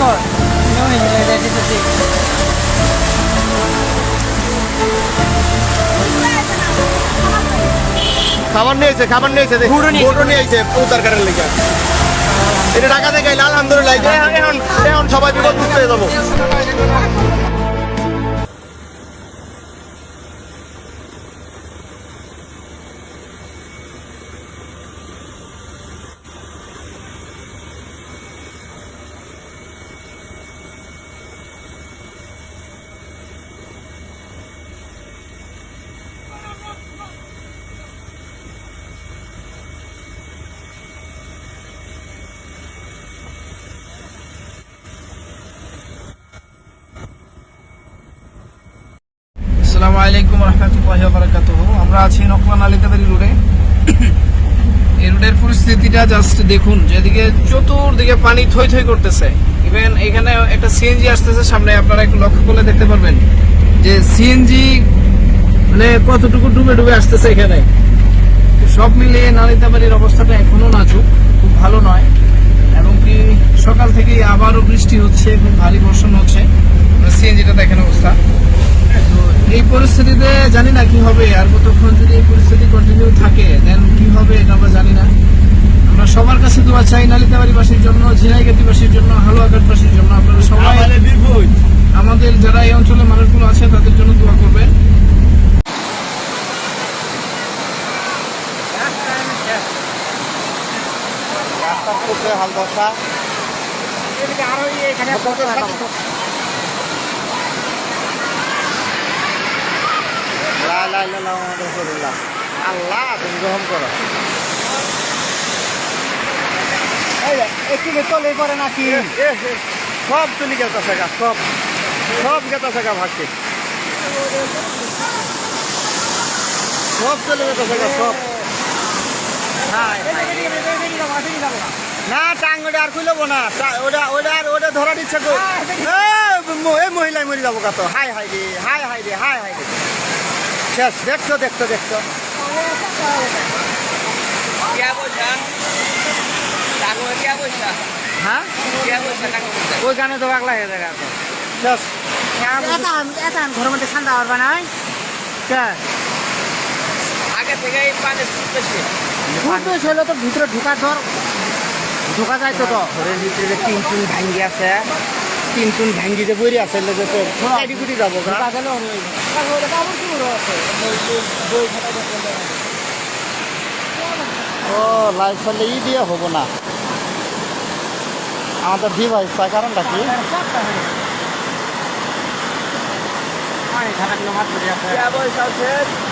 কর that যাইতেছি a নিয়েছে খাবার নিয়েছে খাবার নিয়েছে, ফটো নিয়েছে। উদ্ধার কারের লেগে। এটা ঢাকা থেকে আলহামদুলিল্লাহ এই যে এখন। এখন সবাই বিপদ মুক্ত যাব। আসসালামু আলাইকুম রহমতুল্লাহ বারাকাত আমরা আছি নকলান আলিতাবাড়ি রোডে। এই রোডের পরিস্থিতিটা জাস্ট দেখুন, যেদিকে চতুর্দিকে পানি থই থই করতেছে। ইভেন এখানে একটা সিএনজি আসতেছে, সামনে আপনারা একটু লক্ষ্য করলে দেখতে পারবেন যে সিএনজি মানে কতটুকু ডুবে ডুবে আসতেছে এখানে। সব মিলিয়ে নালিতাবাড়ির অবস্থাটা এখনও নাজুক, খুব ভালো নয়। এবং কি সকাল থেকেই আবারও বৃষ্টি হচ্ছে, খুব ভারী বর্ষণ হচ্ছে। সিএনজিটা দেখেন অবস্থা। তো এই পরিস্থিতিতে জানি না কি হবে আর কতক্ষণ যদি এই পরিস্থিতি কন্টিনিউ থাকে দেন কি হবে এটা আমরা জানি না। আমরা সবার কাছে দোয়া চাই নালিতাবাড়িবাসীর জন্য ঝিনাইগাতিবাসীর জন্য হালুয়াঘাটবাসীর জন্য। আপনারা সবাই আমাদের যারা এই অঞ্চলের মানুষগুলো আছে তাদের জন্য দোয়া করবেন। হাল দশা আরও এখানে রাসূলুল্লাহ। আল্লাহ তুমি গ্রহণ করো একটু পড়ে নাকি সব গা সব সব ভাগছে সব চলে গা সব না টাং ওটা আর খুলবো না ওটা ওটা ওটা ধরা দিচ্ছে ম- এই মহিলায় মরে যাব কত হাই হাই রে হাই হাই রে হাই হাই রে শেষ দেখছ দেখছ দেখছ। হ্যাঁ তো পাগলা হয়ে যাবে শেষ ঘরের মধ্যে ঠান্ডা পারবে না আগে ঘুরতে ছিল তো ভিতরে ঢুকা ধর ঢুকা যায় তো তো ঘরের ভিতরে তিন টুন ভাঙ্গি আছে তিন টুন ভাঙ্গি যে বইরে আছে লেগে তো গা ঢুকা গেলে ও লাইট ফেললে ই দিয়ে হব না আমাদের ডিভাইস তার কারণটা কি পানি ধরে আছে